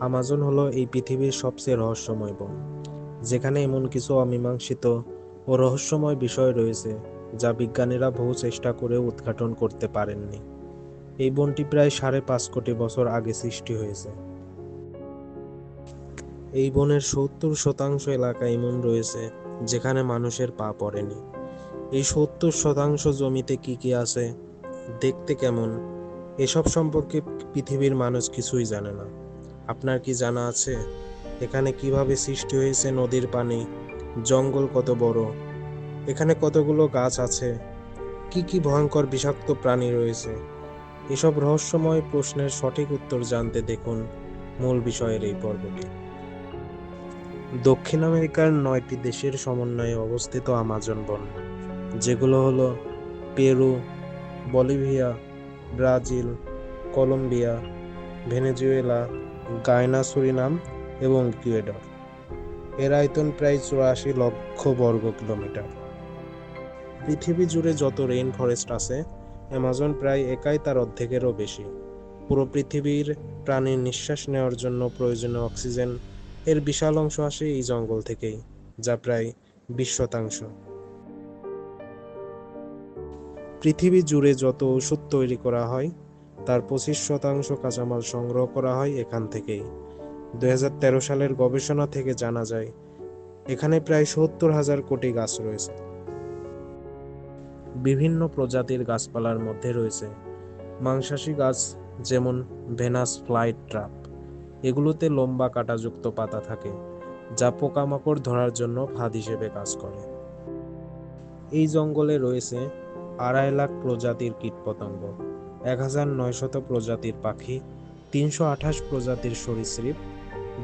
Amazon হলো এই পৃথিবীর সবচেয়ে রহস্যময় বন, যেখানে এমন কিছু অমীমাংসিত ও রহস্যময় বিষয় রয়েছে যা বিজ্ঞানীরা বহু চেষ্টা করে উদ্ঘাটন করতে পারেননি। এই বনটি প্রায় সাড়ে পাঁচ কোটি বছর আগে সৃষ্টি হয়েছে। এই বনের সত্তর শতাংশ এলাকা এমন রয়েছে যেখানে মানুষের পা পড়েনি। এই সত্তর শতাংশ জমিতে কি কি আছে, দেখতে কেমন, এসব সম্পর্কে পৃথিবীর মানুষ কিছুই জানে না। আপনার কি জানা আছে? এখানে কীভাবে সৃষ্টি হয়েছে নদীর পানি? জঙ্গল কত বড়? এখানে কতগুলো গাছ আছে? কি কি ভয়ঙ্কর বিষাক্ত প্রাণী রয়েছে? এসব রহস্যময় প্রশ্নের সঠিক উত্তর জানতে দেখুন মূল বিষয়ের এই পর্বটি। দক্ষিণ আমেরিকার নয়টি দেশের সমন্বয়ে অবস্থিত আমাজন বন, যেগুলো হলো Peru, Bolivia, Brazil, Colombia, Venezuela Guyana Suriname এবং ইকুয়েডর এর আয়তন প্রায় চুরাশি লক্ষ বর্গ কিলোমিটার। পৃথিবী জুড়ে যত রেইন ফরেস্ট আছে, অ্যামাজন প্রায় একাই তার অর্ধেকেরও বেশি। পুরো পৃথিবীর প্রাণীর নিঃশ্বাস নেওয়ার জন্য প্রয়োজনীয় অক্সিজেন এর বিশাল অংশ আসে এই জঙ্গল থেকেই, যা প্রায় বিশ শতাংশ। পৃথিবী জুড়ে যত ওষুধ তৈরি করা হয় তার পঁচিশ শতাংশ কাঁচামাল সংগ্রহ করা হয় এখান থেকেই। দুই হাজার তেরো সালের গবেষণা থেকে জানা যায়, এখানে প্রায় সত্তর হাজার কোটি গাছ রয়েছে। বিভিন্ন প্রজাতির গাছপালার মধ্যে রয়েছে মাংসাশী গাছ, যেমন ভেনাস ফ্লাইট ট্রাপ। এগুলোতে লম্বা কাঁটাযুক্ত পাতা থাকে, যা পোকামাকড় ধরার জন্য ফাঁদ হিসেবে কাজ করে। এই জঙ্গলে রয়েছে আড়াই লাখ প্রজাতির কীটপতঙ্গ। এক হাজার নয়শত প্রজাতির পাখি, তিনশো আঠাশ প্রজাতির সরীসৃপ,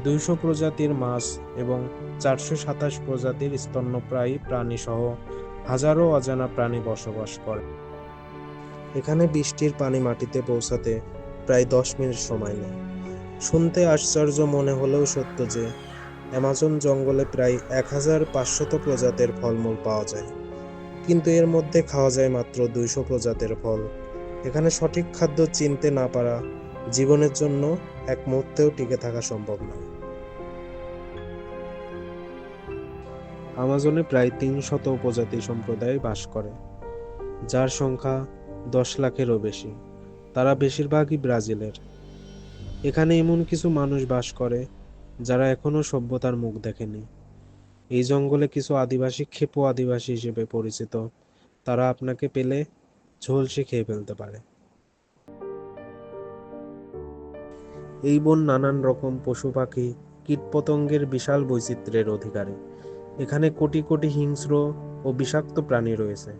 দুইশো প্রজাতির মাছ এবং চারশো সাতাশ প্রজাতির স্তন্যপ্রায়ী প্রাণী সহ হাজারো অজানা প্রাণী বসবাস করে। এখানে বৃষ্টির পানি মাটিতে পৌঁছাতে প্রায় দশ মিনিট সময় নেয়। শুনতে আশ্চর্য মনে হলেও সত্য যে, অ্যামাজন জঙ্গলে প্রায় এক হাজার পাঁচশত প্রজাতির ফলমূল পাওয়া যায়। কিন্তু এর মধ্যে খাওয়া যায় মাত্র দুইশো প্রজাতির ফল। এখানে সঠিক খাদ্য চিনতে না পারা জীবনের জন্য এক মুহূর্তেও টিকে থাকা সম্ভব নয়। আমাজনে প্রায় তিন শত উপজাতি সম্প্রদায় বাস করে, যার সংখ্যা দশ লাখেরও বেশি। তারা বেশিরভাগই ব্রাজিলের। এখানে এমন কিছু মানুষ বাস করে, যারা এখনও সভ্যতার মুখ দেখেনি। এই জঙ্গলে কিছু আদিবাসী, খেপো আদিবাসী হিসেবে পরিচিত। তারা আপনাকে পেলে ঝোলসে খেয়ে ফেলতে পারে। এই বন নানান রকম পশু পাখি কীটপতঙ্গের বিশাল বৈচিত্র্যের অধিকারী। এখানে কোটি কোটি হিংস্র ও বিষাক্ত প্রাণী রয়েছে।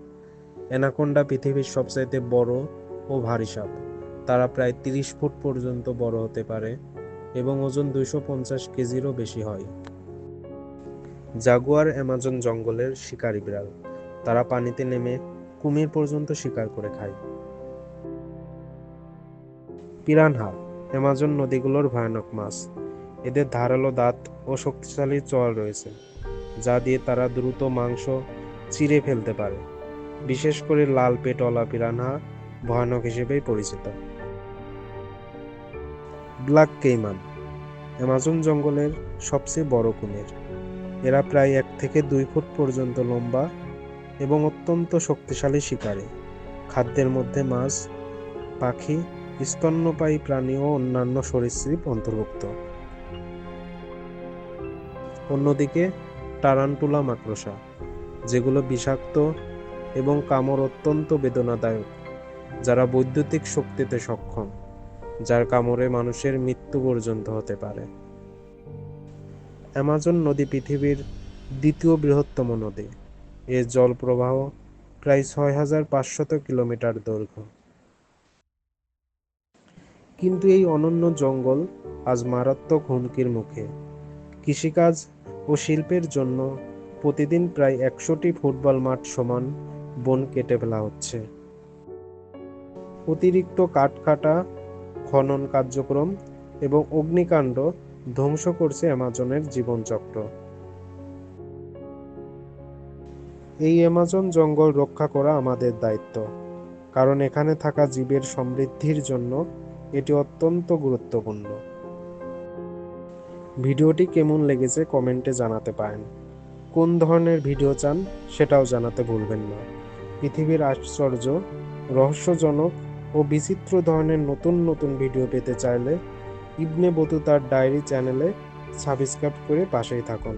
অ্যানাকোন্ডা পৃথিবীর সবচাইতে বড় ও ভারী সাপ। তারা প্রায় তিরিশ ফুট পর্যন্ত বড় হতে পারে এবং ওজন দুইশো পঞ্চাশ কেজিরও বেশি হয়। জাগুয়ার অ্যামাজন জঙ্গলের শিকারী বিড়াল। তারা পানিতে নেমে কুমির পর্যন্ত শিকার করে খায়। পিরানহা অ্যামাজন নদীগুলোর ভয়ানক মাছ। এদের ধারালো দাঁত ও শক্তিশালী চল রয়েছে, যা দিয়ে তারা দ্রুত মাংস চিরে ফেলতে পারে। বিশেষ করে লাল পেটওয়ালা পিরানহা ভয়ানক হিসেবেই পরিচিত। ব্ল্যাক কেইমান, অ্যামাজন জঙ্গলের সবচেয়ে বড় কুমির। এরা প্রায় এক থেকে দুই ফুট পর্যন্ত লম্বা এবং অত্যন্ত শক্তিশালী শিকারী। খাদ্যের মধ্যে মাছ, পাখি, স্তন্যপায়ী প্রাণী ও অন্যান্য সরীসৃপ অন্তর্ভুক্ত। অন্যদিকে, টারান্টুলা মাকড়সা, যেগুলো বিষাক্ত এবং কামড় অত্যন্ত বেদনাদায়ক, যারা বৈদ্যুতিক শক্তিতে সক্ষম, যার কামড়ে মানুষের মৃত্যু পর্যন্ত হতে পারে। অ্যামাজন নদী পৃথিবীর দ্বিতীয় বৃহত্তম নদী। এর জলপ্রবাহ প্রায় ছয় হাজার পাঁচশত কিলোমিটার দৈর্ঘ্য। কিন্তু এই অনন্য জঙ্গল আজ মারাত্মক হুমকির মুখে। কৃষিকাজ ও শিল্পের জন্য প্রতিদিন প্রায় একশোটি ফুটবল মাঠ সমান বন কেটে ফেলা হচ্ছে। অতিরিক্ত কাঠ কাটা খনন কার্যক্রম এবং অগ্নিকাণ্ড ধ্বংস করছে অ্যামাজনের জীবনচক্র। এই অ্যামাজন জঙ্গল রক্ষা করা আমাদের দায়িত্ব, কারণ এখানে থাকা জীবের সমৃদ্ধির জন্য এটি অত্যন্ত গুরুত্বপূর্ণ। ভিডিওটি কেমন লেগেছে কমেন্টে জানাতে পারেন। কোন ধরনের ভিডিও চান সেটাও জানাতে ভুলবেন না। পৃথিবীর আশ্চর্য, রহস্যজনক ও বিচিত্র ধরনের নতুন নতুন ভিডিও পেতে চাইলে ইবনে বতু তার ডায়েরি চ্যানেলে সাবস্ক্রাইব করে পাশেই থাকুন।